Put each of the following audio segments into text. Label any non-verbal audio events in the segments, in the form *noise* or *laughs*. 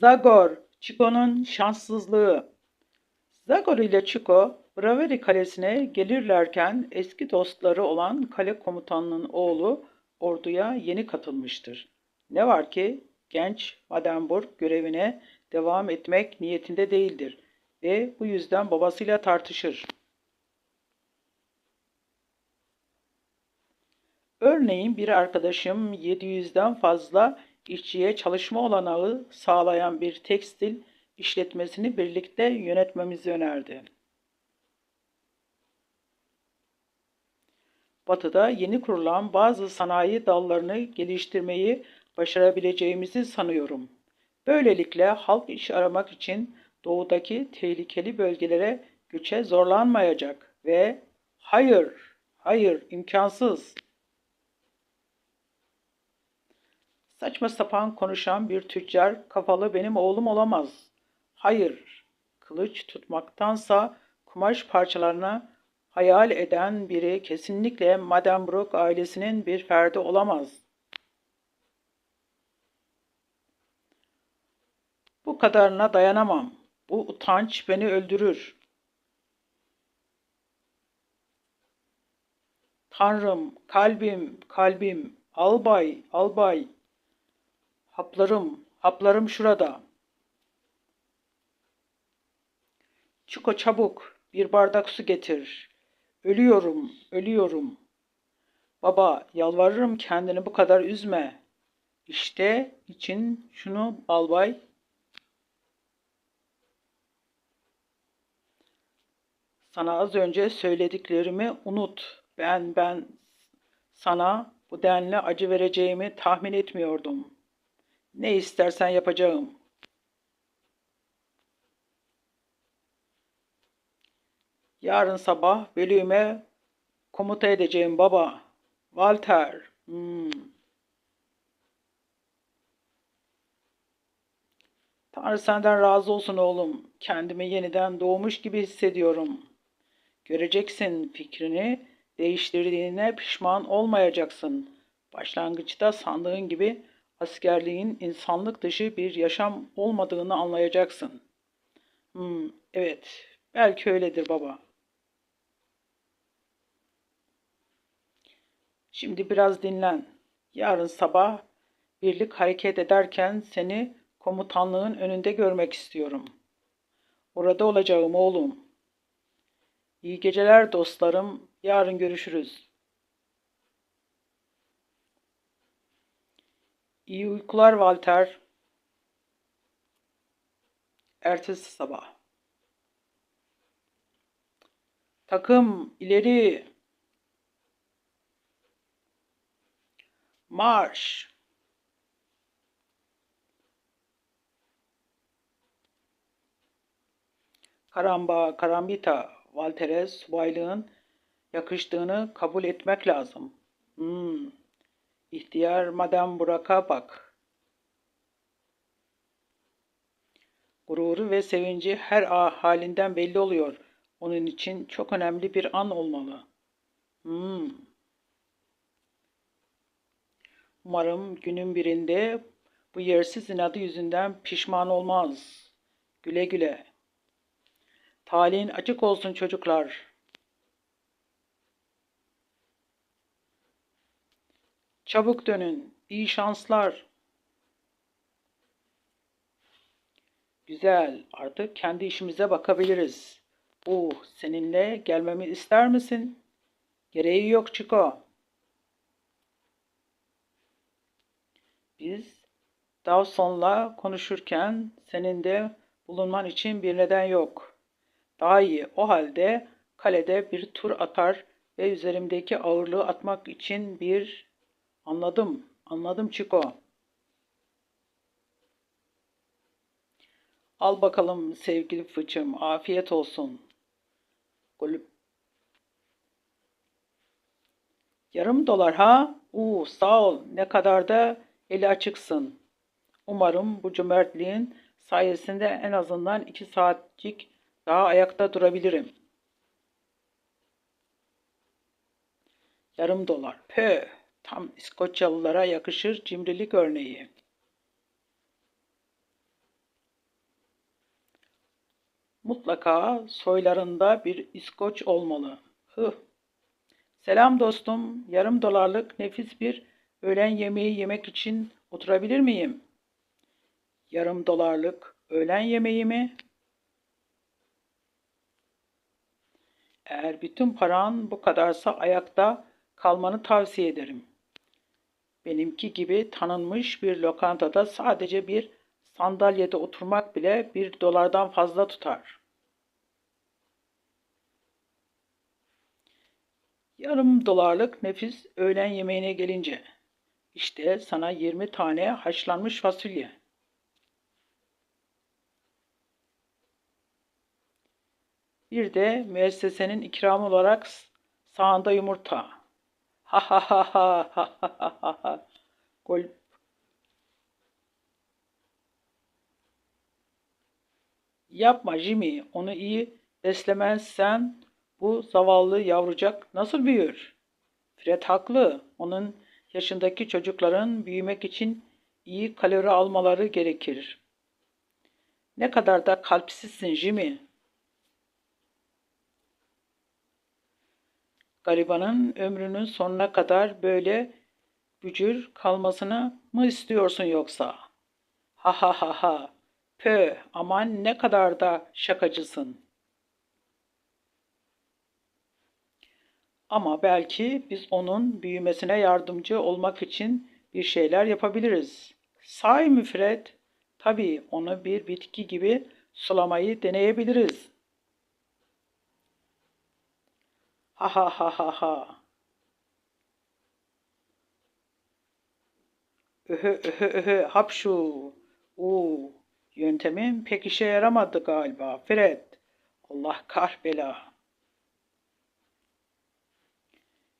Zagor, Chico'nun şanssızlığı. Zagor ile Chico, Braveri Kalesi'ne gelirlerken eski dostları olan kale komutanının oğlu orduya yeni katılmıştır. Ne var ki genç Madenburg görevine devam etmek niyetinde değildir ve bu yüzden babasıyla tartışır. Örneğin bir arkadaşım 700'den fazla işçiye çalışma olanağı sağlayan bir tekstil işletmesini birlikte yönetmemizi önerdi. Batı'da yeni kurulan bazı sanayi dallarını geliştirmeyi başarabileceğimizi sanıyorum. Böylelikle halk iş aramak için doğudaki tehlikeli bölgelere göçe zorlanmayacak ve hayır, hayır imkansız. Saçma sapan konuşan bir tüccar kafalı benim oğlum olamaz. Hayır, kılıç tutmaktansa kumaş parçalarına hayal eden biri kesinlikle Madame Brooke ailesinin bir ferdi olamaz. Bu kadarına dayanamam. Bu utanç beni öldürür. Tanrım, kalbim, kalbim, albay, albay. Haplarım, haplarım şurada. Çiko çabuk, bir bardak su getir. Ölüyorum, ölüyorum. Baba, yalvarırım kendini bu kadar üzme. İşte için şunu albay. Sana az önce söylediklerimi unut. Ben ben sana bu denli acı vereceğimi tahmin etmiyordum. Ne istersen yapacağım. Yarın sabah bölüğüme komuta edeceğim baba. Walter. Hmm. Tanrı senden razı olsun oğlum. Kendimi yeniden doğmuş gibi hissediyorum. Göreceksin fikrini değiştirdiğine pişman olmayacaksın. Başlangıçta sandığın gibi askerliğin insanlık dışı bir yaşam olmadığını anlayacaksın. Hmm, evet, belki öyledir baba. Şimdi biraz dinlen. Yarın sabah birlik hareket ederken seni komutanlığın önünde görmek istiyorum. Orada olacağım oğlum. İyi geceler dostlarım. Yarın görüşürüz. İyi uykular Walter. Ertesi sabah. Takım ileri. Marş. Karamba, karambita, Walter'e subaylığın yakıştığını kabul etmek lazım. Hmm. İhtiyar Madame Burak'a bak. Gururu ve sevinci her halinden belli oluyor. Onun için çok önemli bir an olmalı. Hmm. Umarım günün birinde bu yersiz inadı yüzünden pişman olmaz. Güle güle. Talihin açık olsun çocuklar. Çabuk dönün. İyi şanslar. Güzel. Artık kendi işimize bakabiliriz. Uh, seninle gelmemi ister misin? Gereği yok Chico. Biz Dawson'la konuşurken senin de bulunman için bir neden yok. Daha iyi. O halde kalede bir tur atar ve üzerimdeki ağırlığı atmak için bir Anladım. Anladım Çiko. Al bakalım sevgili fıçım. Afiyet olsun. Kulüp. Yarım dolar ha? Uuu sağ ol. Ne kadar da eli açıksın. Umarım bu cömertliğin sayesinde en azından iki saatcik daha ayakta durabilirim. Yarım dolar. Pöh. Tam İskoçyalılara yakışır cimrilik örneği. Mutlaka soylarında bir İskoç olmalı. Hıh. Selam dostum. Yarım dolarlık nefis bir öğlen yemeği yemek için oturabilir miyim? Yarım dolarlık öğlen yemeği mi? Eğer bütün paran bu kadarsa ayakta kalmanı tavsiye ederim. Benimki gibi tanınmış bir lokantada sadece bir sandalyede oturmak bile bir dolardan fazla tutar. Yarım dolarlık nefis öğlen yemeğine gelince, işte sana 20 tane haşlanmış fasulye. Bir de müessesenin ikramı olarak sağında yumurta. *laughs* Ha. Yapma Jimmy, onu iyi beslemezsen bu zavallı yavrucak nasıl büyür? Fred haklı. Onun yaşındaki çocukların büyümek için iyi kalori almaları gerekir. Ne kadar da kalpsizsin Jimmy. Garibanın ömrünün sonuna kadar böyle bücür kalmasını mı istiyorsun yoksa? Ha ha ha ha. Pö, aman ne kadar da şakacısın. Ama belki biz onun büyümesine yardımcı olmak için bir şeyler yapabiliriz. Sahi mi Fred? Tabii onu bir bitki gibi sulamayı deneyebiliriz. Ha ha ha ha ha. Öhö öhö öhö hapşu. Uuu. Yöntemin pek işe yaramadı galiba. Fred. Allah kahbela.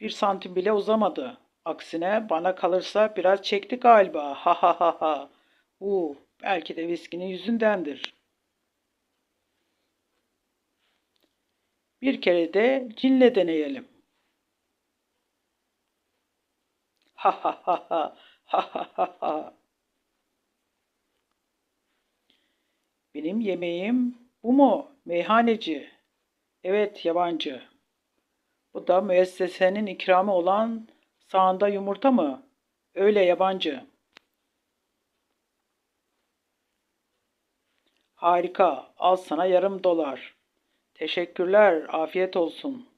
Bir santim bile uzamadı. Aksine bana kalırsa biraz çekti galiba. Ha ha ha ha. Uuu. Belki de viskinin yüzündendir. Bir kere de cinle deneyelim. Ha ha ha ha ha ha ha. Benim yemeğim bu mu meyhaneci? Evet yabancı. Bu da müessesenin ikramı olan sağında yumurta mı? Öyle yabancı. Harika. Al sana yarım dolar. Teşekkürler, afiyet olsun.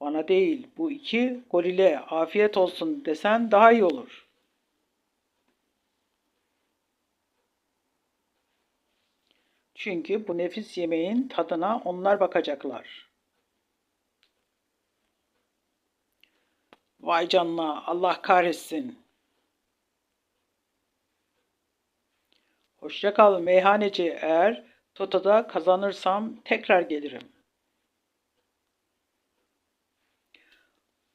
Bana değil, bu iki gorile afiyet olsun desen daha iyi olur. Çünkü bu nefis yemeğin tadına onlar bakacaklar. Vay canına, Allah kahretsin. Hoşça kal meyhaneci eğer Toto'da kazanırsam tekrar gelirim.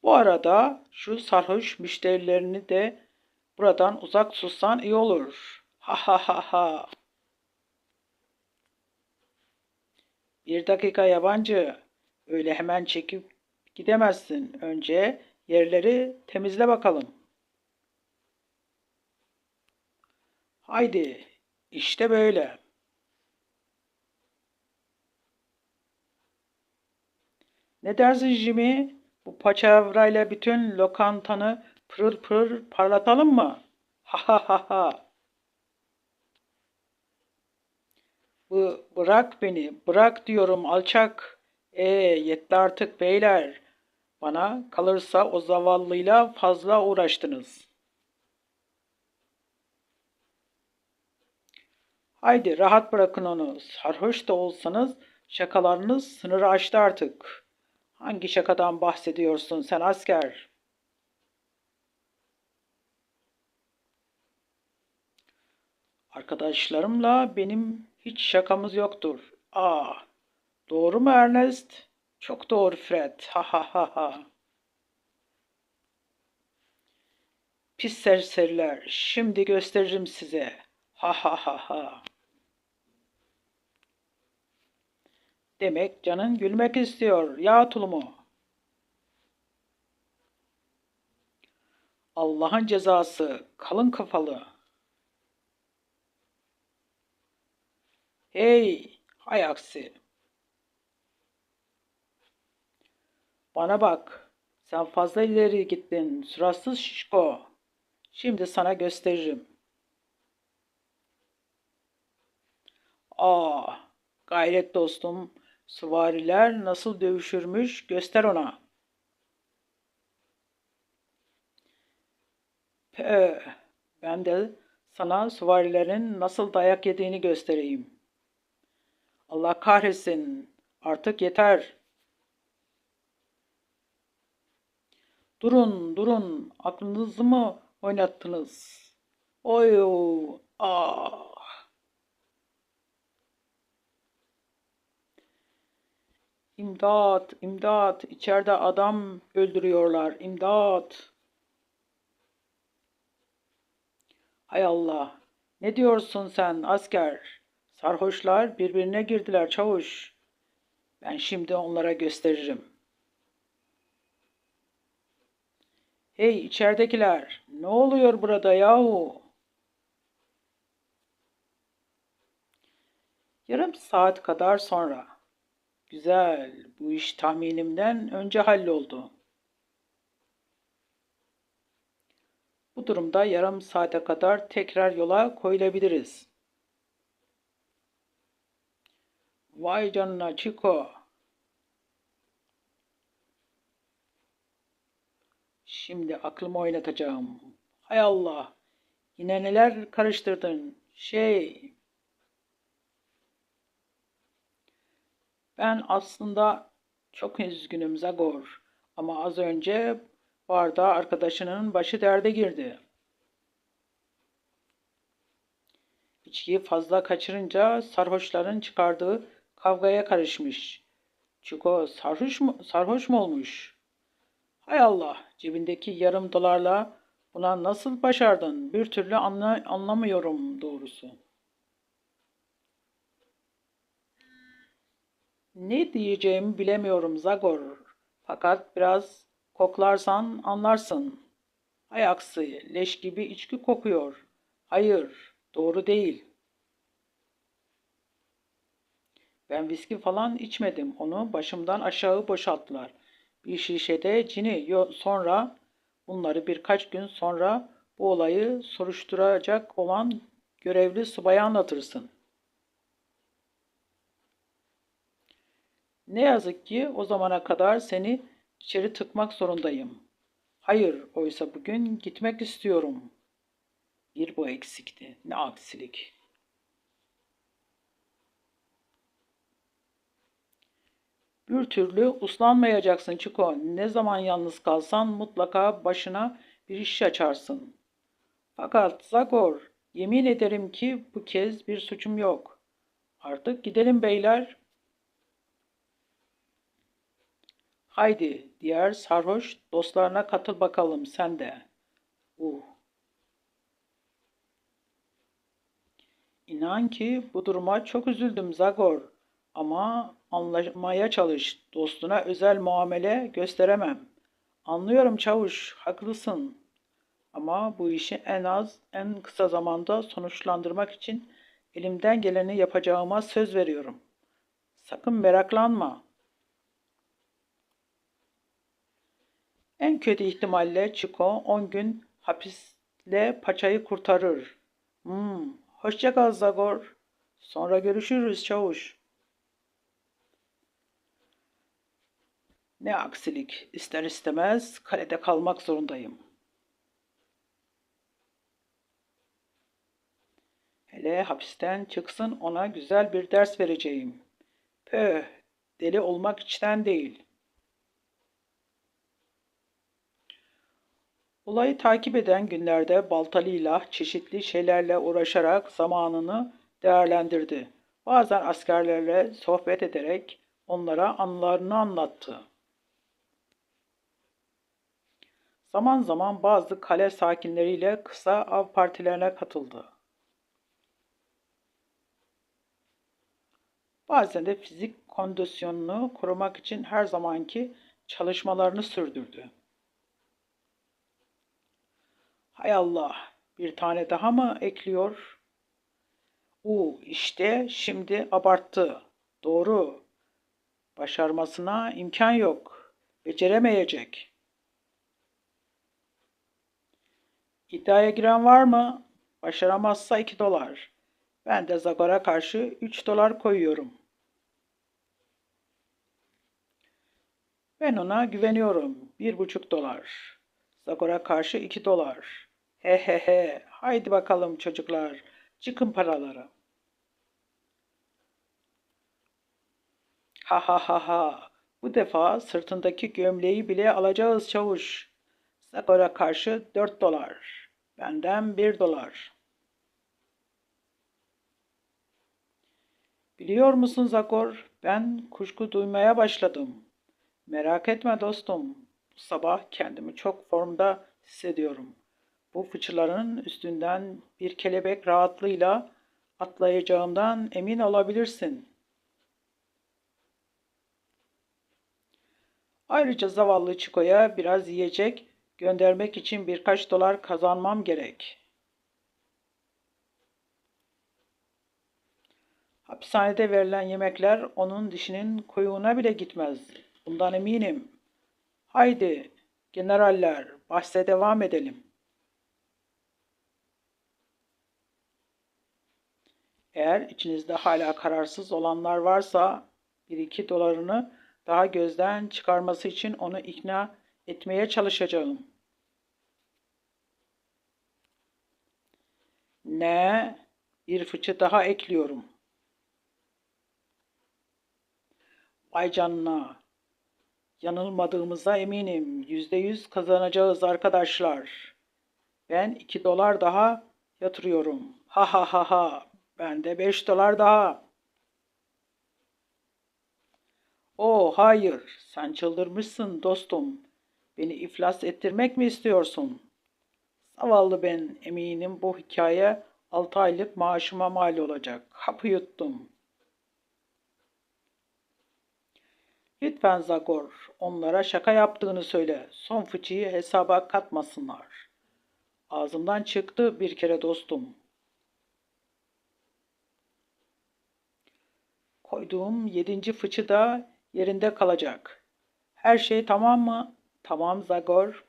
Bu arada şu sarhoş müşterilerini de buradan uzak tutsan iyi olur. Ha ha ha ha. Bir dakika yabancı. Öyle hemen çekip gidemezsin. Önce yerleri temizle bakalım. Haydi. İşte böyle. Ne dersin Jimmy? Bu paçavrayla bütün lokantanı pırıl pırıl parlatalım mı? Ha ha ha ha. Bu, bırak beni, bırak diyorum alçak. E yetti artık beyler. Bana kalırsa o zavallıyla fazla uğraştınız. Haydi rahat bırakın onu. Sarhoş da olsanız şakalarınız sınırı aştı artık.'' Hangi şakadan bahsediyorsun sen asker? Arkadaşlarımla benim hiç şakamız yoktur. Aa, doğru mu Ernest? Çok doğru Fred. Ha ha ha ha. Pis serseriler, şimdi gösteririm size. Ha ha ha ha. Demek canın gülmek istiyor ya tulumu. Allah'ın cezası kalın kafalı. Hey Hay aksi. Bana bak. Sen fazla ileri gittin. Suratsız şişko. Şimdi sana gösteririm. Aa, gayret dostum. Süvariler nasıl dövüşürmüş göster ona. Pö, ben de sana süvarilerin nasıl dayak yediğini göstereyim. Allah kahretsin. Artık yeter. Durun, durun. Aklınızı mı oynattınız? Oy, ah. İmdat, imdat. İçeride adam öldürüyorlar. İmdat. Hay Allah. Ne diyorsun sen asker? Sarhoşlar birbirine girdiler çavuş. Ben şimdi onlara gösteririm. Hey içeridekiler, ne oluyor burada yahu? Yarım saat kadar sonra. Güzel, bu iş tahminimden önce halloldu. Bu durumda yarım saate kadar tekrar yola koyulabiliriz. Vay canına Chico. Şimdi aklımı oynatacağım. Hay Allah. Yine neler karıştırdın? Şey... Ben aslında çok üzgünüm Zagor. Ama az önce barda arkadaşının başı derde girdi. İçkiyi fazla kaçırınca sarhoşların çıkardığı kavgaya karışmış. Çiko sarhoş mu, sarhoş mu olmuş? Hay Allah, cebindeki yarım dolarla buna nasıl başardın? Bir türlü anla, anlamıyorum doğrusu. Ne diyeceğimi bilemiyorum Zagor. Fakat biraz koklarsan anlarsın. Hay leş gibi içki kokuyor. Hayır, doğru değil. Ben viski falan içmedim. Onu başımdan aşağı boşalttılar. Bir şişede cini. Sonra bunları birkaç gün sonra bu olayı soruşturacak olan görevli subaya anlatırsın. Ne yazık ki o zamana kadar seni içeri tıkmak zorundayım. Hayır, oysa bugün gitmek istiyorum. Bir bu eksikti. Ne aksilik. Bir türlü uslanmayacaksın Çiko. Ne zaman yalnız kalsan mutlaka başına bir iş açarsın. Fakat Zagor, yemin ederim ki bu kez bir suçum yok. Artık gidelim beyler. Haydi, diğer sarhoş dostlarına katıl bakalım sen de. Uh. İnan ki bu duruma çok üzüldüm Zagor. Ama anlamaya çalış. Dostuna özel muamele gösteremem. Anlıyorum çavuş, haklısın. Ama bu işi en az, en kısa zamanda sonuçlandırmak için elimden geleni yapacağıma söz veriyorum. Sakın meraklanma. En kötü ihtimalle Chico 10 gün hapisle paçayı kurtarır. Hmm, hoşça kal Zagor. Sonra görüşürüz çavuş. Ne aksilik, ister istemez kalede kalmak zorundayım. Hele hapisten çıksın ona güzel bir ders vereceğim. Pöh, deli olmak içten değil. Olayı takip eden günlerde baltalıyla çeşitli şeylerle uğraşarak zamanını değerlendirdi. Bazen askerlerle sohbet ederek onlara anılarını anlattı. Zaman zaman bazı kale sakinleriyle kısa av partilerine katıldı. Bazen de fizik kondisyonunu korumak için her zamanki çalışmalarını sürdürdü. Hay Allah, bir tane daha mı ekliyor? U işte şimdi abarttı. Doğru. Başarmasına imkan yok. Beceremeyecek. İddiaya giren var mı? Başaramazsa 2 dolar. Ben de Zagor'a karşı 3 dolar koyuyorum. Ben ona güveniyorum. 1,5 dolar. Zagor'a karşı 2 dolar. He he he. Haydi bakalım çocuklar. Çıkın paraları. Ha ha ha ha. Bu defa sırtındaki gömleği bile alacağız çavuş. Zagor'a karşı 4 dolar. Benden 1 dolar. Biliyor musun Zagor, ben kuşku duymaya başladım. Merak etme dostum. Bu sabah kendimi çok formda hissediyorum. Bu fıçıların üstünden bir kelebek rahatlığıyla atlayacağımdan emin olabilirsin. Ayrıca zavallı Çiko'ya biraz yiyecek göndermek için birkaç dolar kazanmam gerek. Hapishanede verilen yemekler onun dişinin kuyuğuna bile gitmez. Bundan eminim. Haydi generaller bahse devam edelim. Eğer içinizde hala kararsız olanlar varsa bir iki dolarını daha gözden çıkarması için onu ikna etmeye çalışacağım. Ne? Bir fıçı daha ekliyorum. Vay canına. Yanılmadığımıza eminim. Yüzde yüz kazanacağız arkadaşlar. Ben iki dolar daha yatırıyorum. Ha ha ha ha. Ben de beş dolar daha. O hayır. Sen çıldırmışsın dostum. Beni iflas ettirmek mi istiyorsun? Zavallı ben eminim bu hikaye altı aylık maaşıma mal olacak. Hapı yuttum. Lütfen Zagor, onlara şaka yaptığını söyle. Son fıçıyı hesaba katmasınlar. Ağzımdan çıktı bir kere dostum. Koyduğum yedinci fıçı da yerinde kalacak. Her şey tamam mı? Tamam Zagor.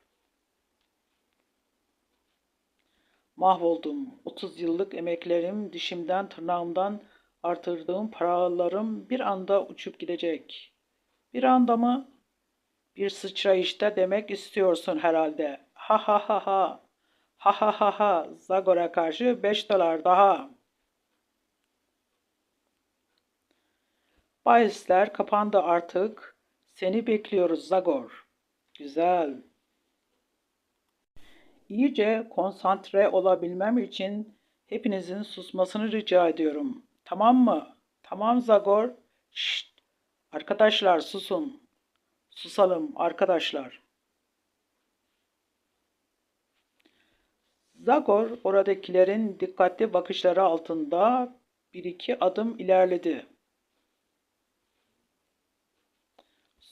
Mahvoldum. 30 yıllık emeklerim, dişimden, tırnağımdan artırdığım paralarım bir anda uçup gidecek. Bir anda mı? Bir sıçrayışta demek istiyorsun herhalde. Ha ha ha ha. Ha ha ha ha. Zagor'a karşı 5 dolar daha. Bahisler kapandı artık. Seni bekliyoruz Zagor. Güzel. İyice konsantre olabilmem için hepinizin susmasını rica ediyorum. Tamam mı? Tamam Zagor. Şşt. Arkadaşlar susun. Susalım arkadaşlar. Zagor oradakilerin dikkatli bakışları altında bir iki adım ilerledi.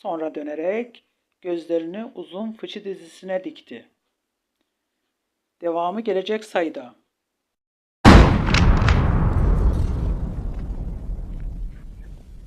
Sonra dönerek gözlerini uzun fıçı dizisine dikti. Devamı gelecek sayıda.